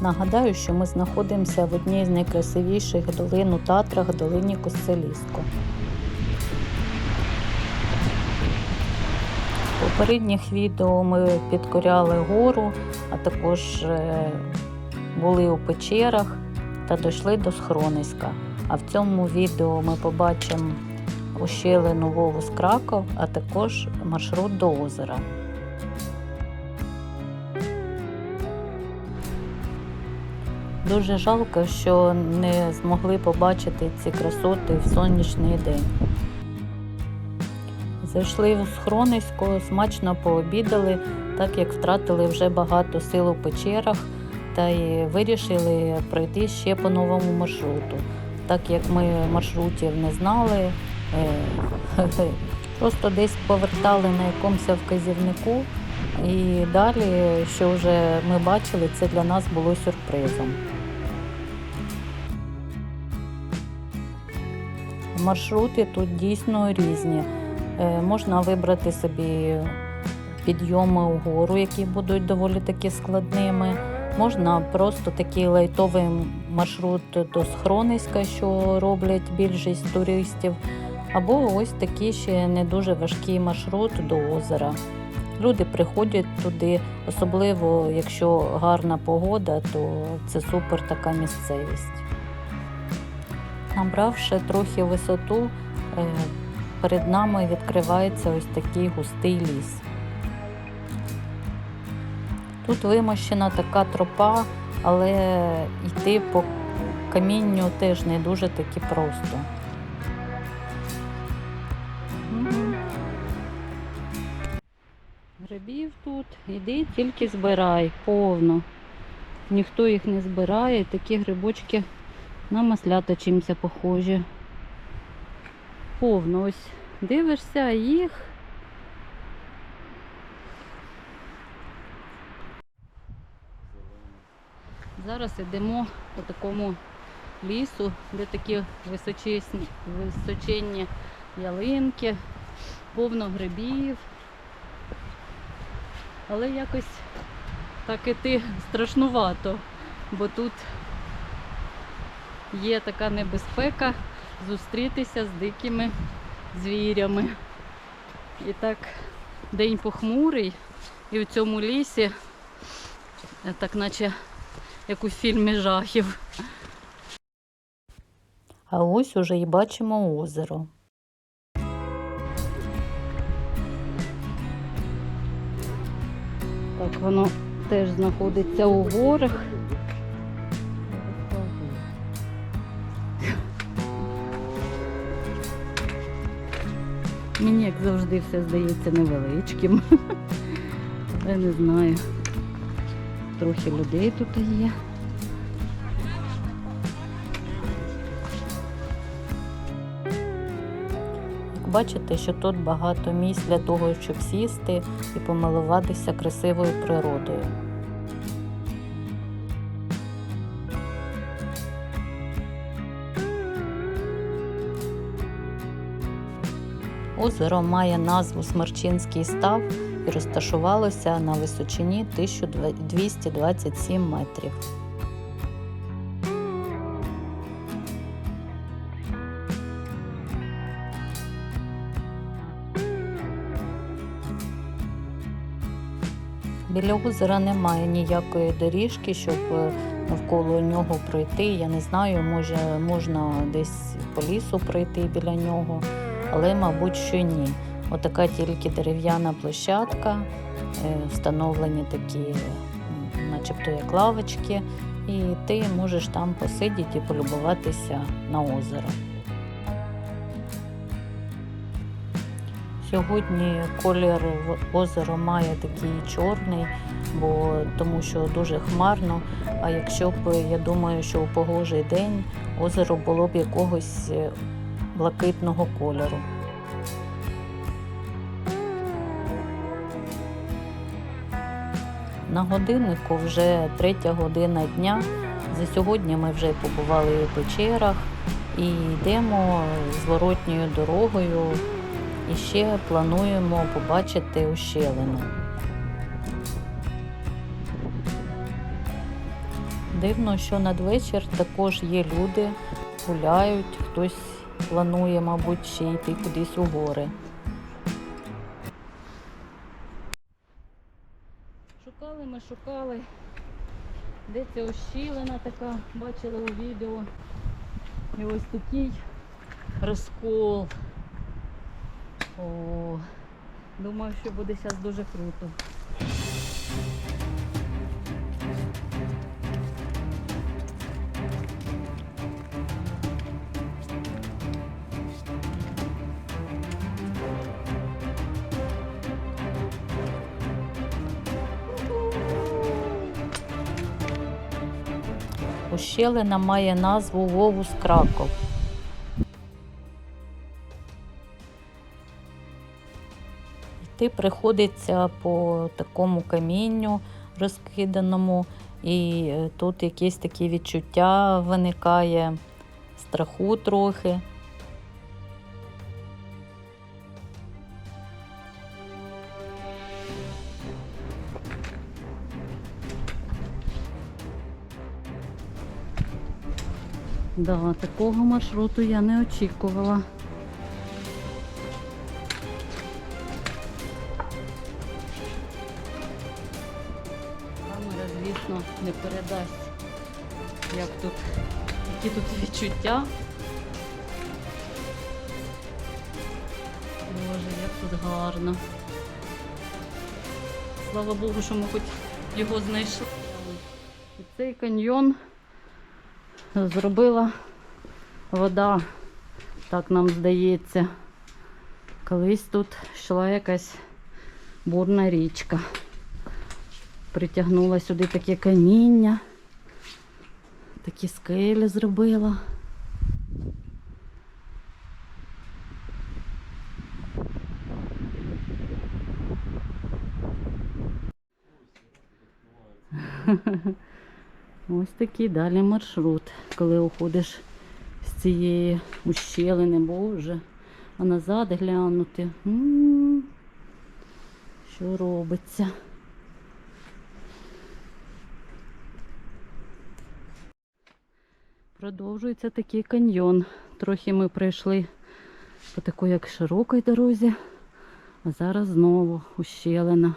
Нагадаю, що ми знаходимося в одній з найкрасивіших долин у Татрах, долині Костелісько. В попередніх відео ми підкоряли гору, а також е, були у печерах та дійшли до схрониська. А в цьому відео ми побачимо ущелину Вовус Краков, а також маршрут до озера. Дуже жалко, що не змогли побачити ці красоти в сонячний день. Зайшли у схронисько, смачно пообідали, так як втратили вже багато сил у печерах, та й вирішили пройти ще по новому маршруту. Так як ми маршрутів не знали, е, просто десь повертали на якомусь вказівнику, і далі, що вже ми бачили, це для нас було сюрпризом. Маршрути тут дійсно різні. Е, Можна вибрати собі підйоми угору, які будуть доволі таки складними. Можна просто такий лайтовий маршрут до Схрониська, що роблять більшість туристів, або ось такий ще не дуже важкий маршрут до озера. Люди приходять туди, особливо якщо гарна погода, то це супер така місцевість. Набравши трохи висоту, е, перед нами відкривається ось такий густий ліс. Тут вимощена така тропа, але йти по камінню теж не дуже таки просто. Грибів тут іди тільки збирай, повно. Ніхто їх не збирає, такі грибочки на маслята чимся похожі. Повно ось дивишся їх. Зараз йдемо по такому лісу, де такі височесні, височенні ялинки, повно грибів. Але якось так іти страшнувато, бо тут є така небезпека зустрітися з дикими звірями. І так день похмурий, і в цьому лісі, е, так наче як у фільмі жахів. А ось уже і бачимо озеро. Так, воно теж знаходиться у горах. Мені, як завжди, все здається невеличким. Я не знаю. Трохи людей тут є. Бачите, що тут багато місць для того, щоб сісти і помилуватися красивою природою. Озеро має назву Смерчинський став і розташувалося на височині 1227 метрів. Біля озера немає ніякої доріжки, щоб е, навколо нього пройти. Я не знаю, може можна десь по лісу пройти біля нього, але, мабуть, що ні. Отака тільки дерев'яна площадка, е, встановлені такі, начебто як лавочки, і ти можеш там посидіти і полюбуватися на озеро. Сьогодні колір озера має такий чорний, бо тому що дуже хмарно. А якщо б я думаю, що у погожий день озеро було б якогось е, блакитного кольору. На годиннику вже третя година дня. За сьогодні ми вже побували у печерах і йдемо зворотньою дорогою і ще плануємо побачити ущелину. Дивно, що надвечір також є люди, гуляють, хтось планує, мабуть, ще йти кудись у гори. Шукали ми, шукали. Де ця ощілина така, бачили у відео. І ось такий розкол. О, думаю, що буде зараз дуже круто. Ущелина має назву Вовус Краков. Йти приходиться по такому камінню розкиданому, і е, тут якесь таке відчуття виникає, страху трохи. Да, такого маршруту я не очікувала. Камера, звісно, не передасть, як тут, які тут відчуття. Боже, як тут гарно. Слава Богу, що ми хоч його знайшли. І цей каньйон зробила вода, так нам здається. Колись тут йшла якась бурна річка. Притягнула сюди таке каміння, такі скелі зробила. Ось такий далі маршрут, коли уходиш з цієї ущелини, боже, а назад глянути. Що робиться? Продовжується такий каньйон. Трохи ми пройшли по такій як широкій дорозі, а зараз знову ущелина.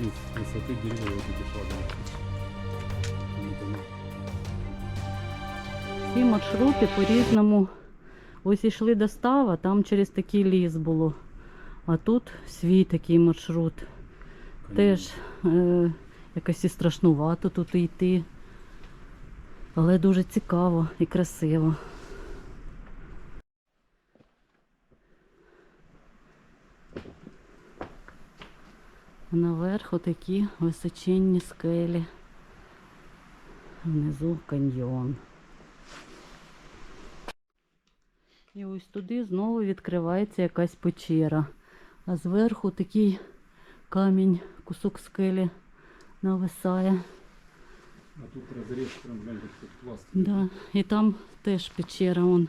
Ну, с высоты дерева вот эти шагом. Ці маршрути по-різному ось ішли до става, там через такий ліс було. А тут свій такий маршрут. Теж е, якось і страшнувато тут йти. Але дуже цікаво і красиво. А Наверх отакі височенні скелі. Внизу каньйон. І ось туди знову відкривається якась печера. А зверху такий камінь, кусок скелі нависає. А тут разрез прям, глянь, как тут пласт. Да. І там теж печера. Вон.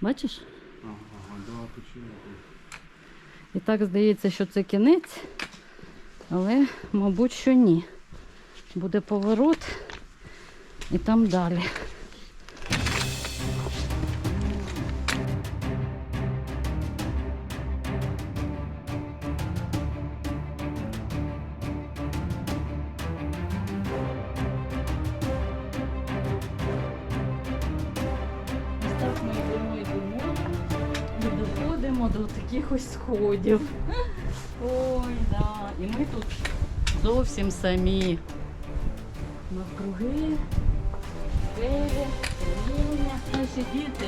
Бачиш? Ага, ага, да, почему? І так здається, що це кінець, але, мабуть, що ні. Буде поворот і там далі. Таких сходів. Ой, да. І ми тут зовсім самі. Навкруги, двері. Наші діти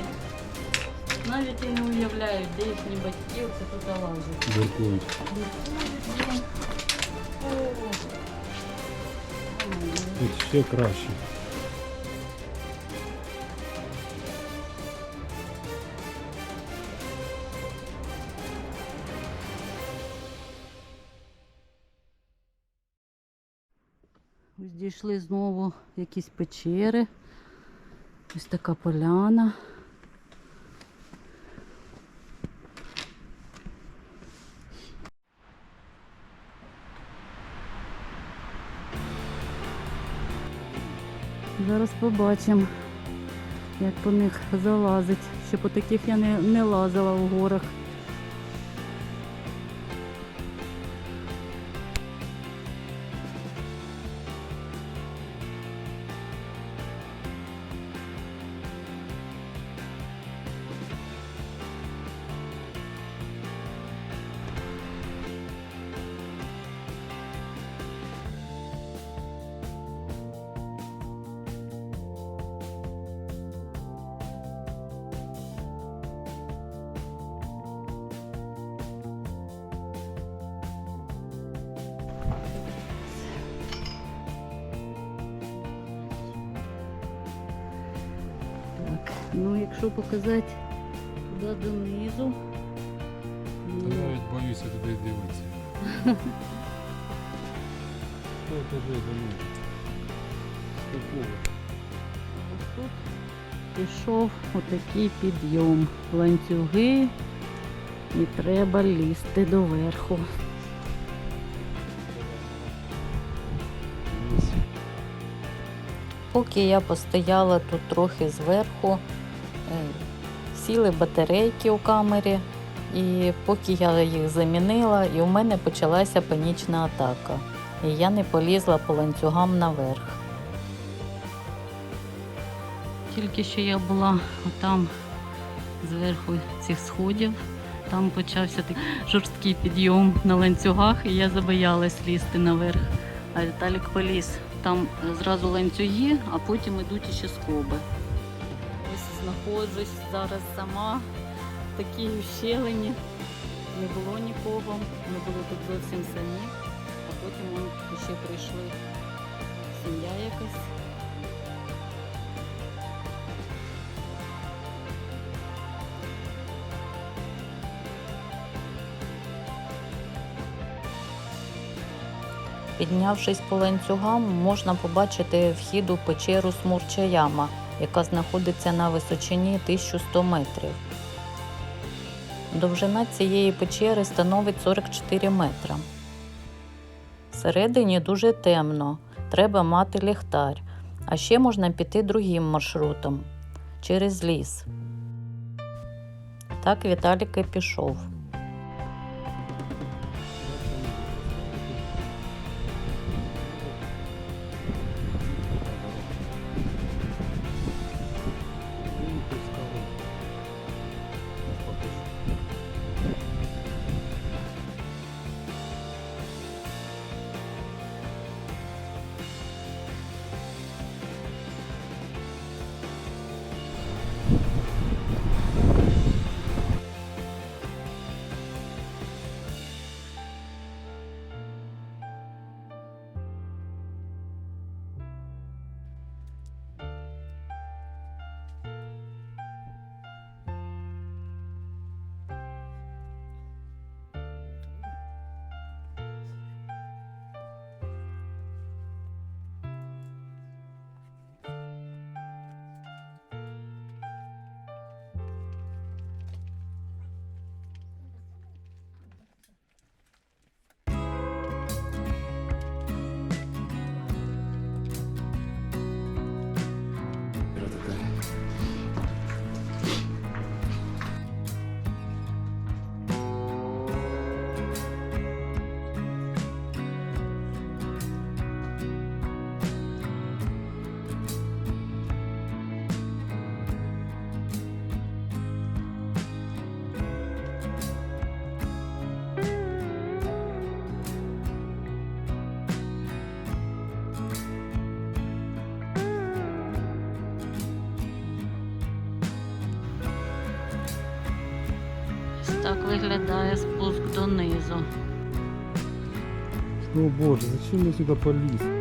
навіть і не уявляють, де їхні батьки оце тут лазять. Ой. Тут ще краще. Дійшли знову якісь печери. Ось така поляна. Зараз побачимо, як по них залазить. Ще по таких я не, не лазила в горах. Якщо показати туди донизу. Та ну, навіть боюся туди дивитися. Етажей дому. Стопова. Ось тут пішов отакий підйом. Ланцюги і треба лізти доверху. Поки я постояла тут трохи зверху, сіли батарейки у камері, і поки я їх замінила, і у мене почалася панічна атака. І я не полізла по ланцюгам наверх. Тільки що я була там зверху цих сходів, там почався такий жорсткий підйом на ланцюгах, і я забоялась лізти наверх. А Віталік поліз. Там е, зразу ланцюги, а потім йдуть іще скоби. Знаходжусь зараз сама в такій ущелині. Не було нікого, ми були тут зовсім самі, а потім ще прийшли сім'я якась. Піднявшись по ланцюгам, можна побачити вхід у печеру Смурча Яма, яка знаходиться на височині 1100 метрів. Довжина цієї печери становить 44 метра. Всередині дуже темно, треба мати ліхтар, а ще можна піти другим маршрутом через ліс. Так Віталік і пішов. Виглядає спуск донизу. О боже, зачем я сюда полез?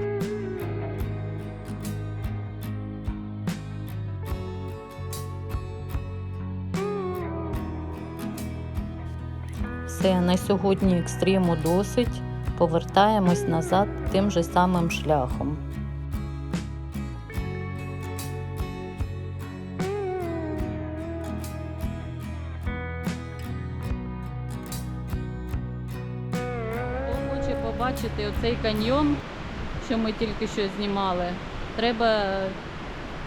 Все, на сьогодні екстриму досить. Повертаємось назад тим же самим шляхом. Побачити оцей каньйон, що ми тільки що знімали, треба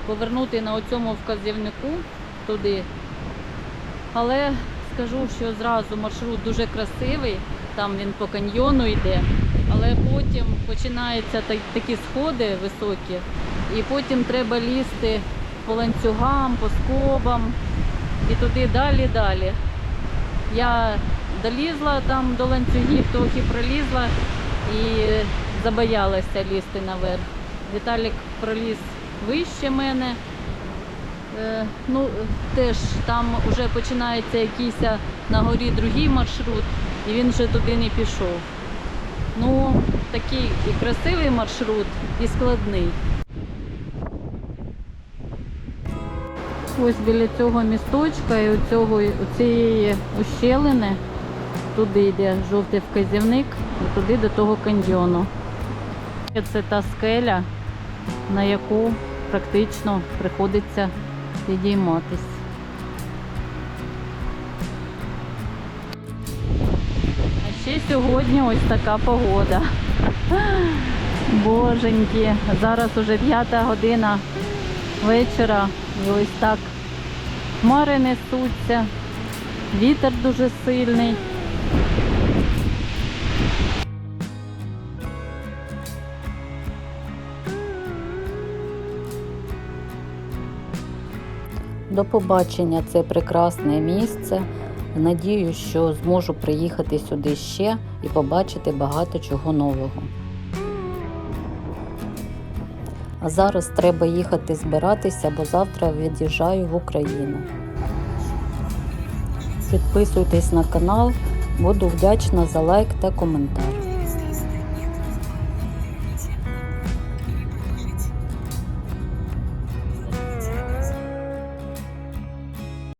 повернути на оцьому вказівнику туди. Але скажу, що зразу маршрут дуже красивий, там він по каньйону йде, але потім починаються такі сходи високі, і потім треба лізти по ланцюгам, по скобам і туди далі далі. Я долізла там до ланцюгів, трохи пролізла і забоялася лізти наверх. Віталік проліз вище мене. Е, Ну, теж там вже починається якийсь на горі другий маршрут, і він вже туди не пішов. Ну, такий і красивий маршрут, і складний. Ось біля цього місточка і оцього, цієї ущелини, туди йде жовтий вказівник, і туди до того каньйону. Це та скеля, на яку практично приходиться підійматись. А ще сьогодні ось така погода. Боженьки, зараз уже п'ята година вечора і ось так хмари несуться, вітер дуже сильний. До побачення, це прекрасне місце. Надію, що зможу приїхати сюди ще і побачити багато чого нового. А зараз треба їхати збиратися, бо завтра від'їжджаю в Україну. Підписуйтесь на канал, буду вдячна за лайк та коментар.